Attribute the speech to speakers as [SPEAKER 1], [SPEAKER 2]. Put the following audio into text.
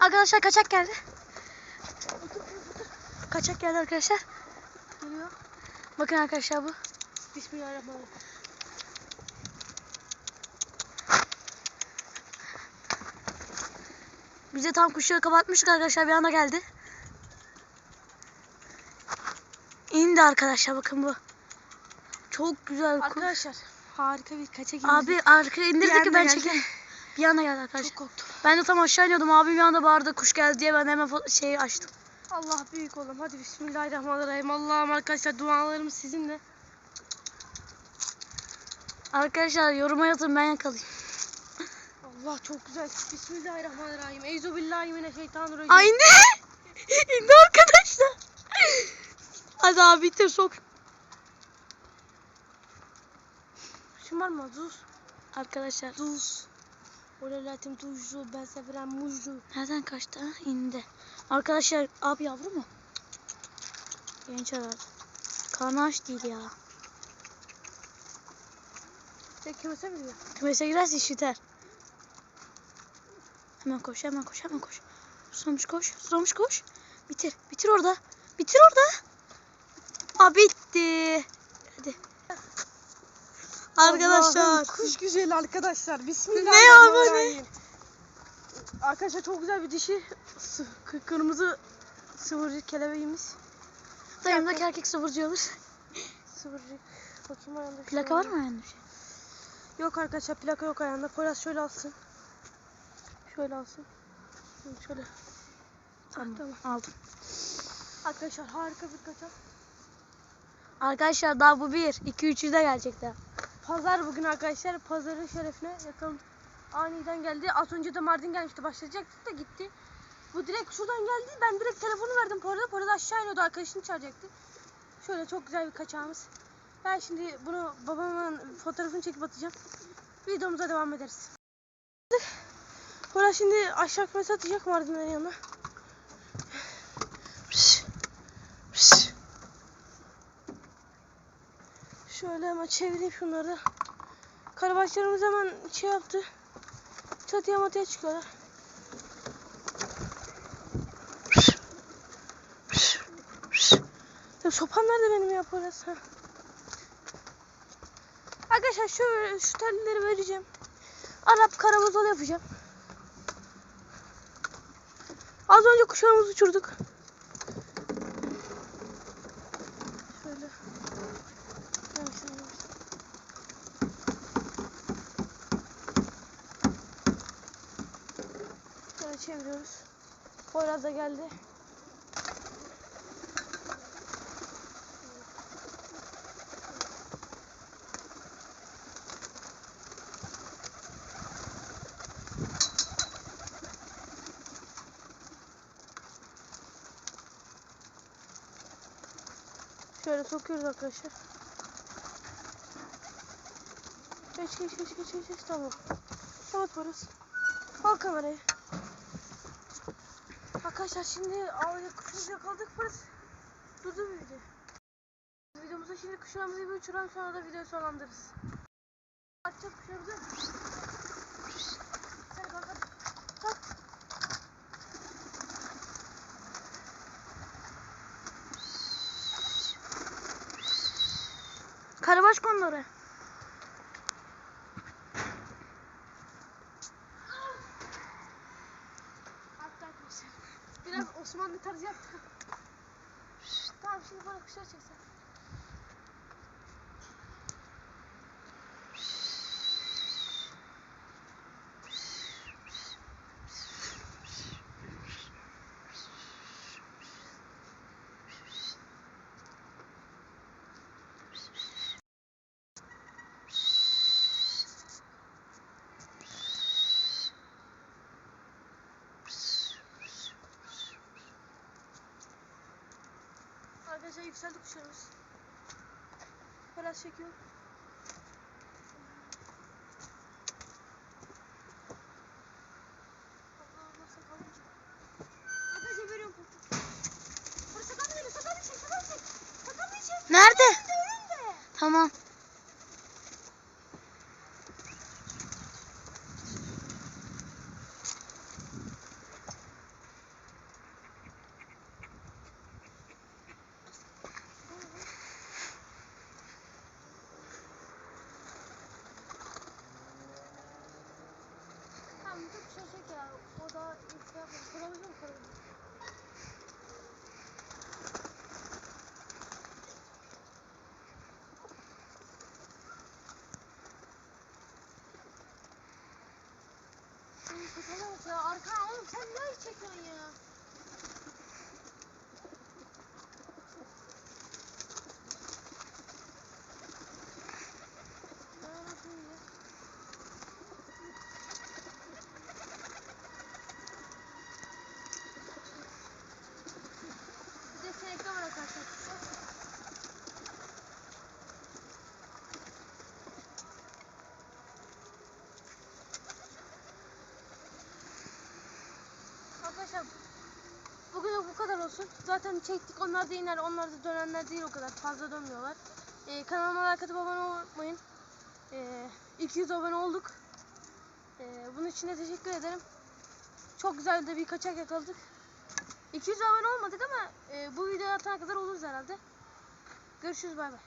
[SPEAKER 1] Arkadaşlar kaçak geldi. Kaçak geldi arkadaşlar.
[SPEAKER 2] Geliyor.
[SPEAKER 1] Bakın arkadaşlar bu.
[SPEAKER 2] Bismillahirrahmanirrahim.
[SPEAKER 1] Bize tam kuşları kapatmıştık arkadaşlar bir anda geldi. İndi arkadaşlar bakın bu. Çok güzel kuş.
[SPEAKER 2] Arkadaşlar harika bir kaçak indirdik.
[SPEAKER 1] Abi arkaya indirdi
[SPEAKER 2] Bir
[SPEAKER 1] ki ben çekeyim. Bir anda geldi arkadaşlar.
[SPEAKER 2] Çok korktum.
[SPEAKER 1] Ben de tam aşağı iniyordum. Abi bir anda bağırdı kuş geldi diye ben hemen şeyi açtım.
[SPEAKER 2] Allah büyük oğlum. Hadi bismillahirrahmanirrahim. Allah'ım arkadaşlar dualarımız sizinle.
[SPEAKER 1] Arkadaşlar yoruma yazın ben yakalayayım.
[SPEAKER 2] Allah çok güzel. Bismillahirrahmanirrahim. Eyzu billahi mineşşeytanirracim.
[SPEAKER 1] Ay indi. indi arkadaşlar. Hadi abi bitir sok.
[SPEAKER 2] Şun var mı? Zuz.
[SPEAKER 1] Arkadaşlar
[SPEAKER 2] Zuz. Olelatim tuzlu. Ben severim muzlu.
[SPEAKER 1] nereden kaçtı? Ha, indi. Arkadaşlar abi yavru mu? Genç herhalde. Karnı aç değil ya.
[SPEAKER 2] Tek kümese mi diyor?
[SPEAKER 1] Kümese girerse işiter. Hemen koş, hemen koş, hemen koş. Susamış koş, susamış koş. Bitir, bitir orada. Bitir orada. Aa bitti. Arkadaşlar.
[SPEAKER 2] Kuş güzeli arkadaşlar.
[SPEAKER 1] Ne
[SPEAKER 2] Bismillahirrahmanirrahim. Arkadaşlar çok güzel bir dişi. Kırmızı sıvırcık kelebeğimiz.
[SPEAKER 1] Dayımdaki erkek sıvırcı olur.
[SPEAKER 2] Sıvırcık. Bakayım ayağında. şu
[SPEAKER 1] Plaka var mı ayağında şey?
[SPEAKER 2] Yok arkadaşlar plaka yok ayağında. Poyraz şöyle alsın. Şöyle alsın. Şöyle.
[SPEAKER 1] Tamam,
[SPEAKER 2] tamam.
[SPEAKER 1] aldım.
[SPEAKER 2] Arkadaşlar harika bir kaçak.
[SPEAKER 1] Arkadaşlar daha bu bir. iki üçü de gelecek daha.
[SPEAKER 2] Pazar bugün arkadaşlar. Pazarın şerefine yakın aniden geldi. Az önce de Mardin gelmişti. Başlayacaktık da gitti. Bu direkt şuradan geldi. Ben direkt telefonu verdim Poyraz'a. Poyraz aşağı iniyordu. Arkadaşını çağıracaktı. Şöyle çok güzel bir kaçağımız. Ben şimdi bunu babamın fotoğrafını çekip atacağım. Videomuza devam ederiz. Poyraz şimdi aşağı kümesi atacak Mardinlerin yanına. Şöyle hemen çevireyim şunları. Karabaşlarımız hemen şey yaptı. Çatıya matıya çıkıyorlar. Ya sopam nerede benim ya? Ha. Arkadaşlar şöyle şu telleri vereceğim. Arap karamazol yapacağım. Az önce kuşağımızı uçurduk. Şöyle. Evet, şöyle. Şöyle çeviriyoruz. Poyraz da geldi. Şöyle sokuyoruz arkadaşlar. Geç geç geç geç geç, tamam. Kapat burası. Al kamerayı. Arkadaşlar şimdi avcı kuşumuzu yakaladık burası. Durdu video. Videomuzda şimdi kuşlarımızı bir uçuralım sonra da videoyu sonlandırırız. Atacağız kuşlarımızı. Hadi bakalım. Tak.
[SPEAKER 1] Karabaş konları.
[SPEAKER 2] Hatta arkadaşlar. Biraz Osmanlı tarzı yaptık. Tamam şimdi bana kuşlar çeksen. Arkadaşlar yükseldi kuşlarımız. Biraz çekiyor. Arkadaşlar veriyorum sakal mı? Sakal? Sakal çek? Sakal Önünde.
[SPEAKER 1] Tamam.
[SPEAKER 2] daha şey yapmadım. Kırabilir mi kırabilir? Bak ya. Arkana oğlum sen ne iş çekiyorsun ya? Ne anlatayım ya? Bir de senekte var arkadaşlar. Bugün bu kadar olsun. Zaten çektik onlar da iner. Onlar da dönenler değil o kadar. Fazla dönmüyorlar. Ee, kanalıma like atıp abone olmayı unutmayın. Ee, 200 abone olduk. Ee, bunun için de teşekkür ederim. Çok güzel de bir kaçak yakaladık. 200 abone olmadık ama e, bu videoya atana kadar oluruz herhalde. Görüşürüz bay bay.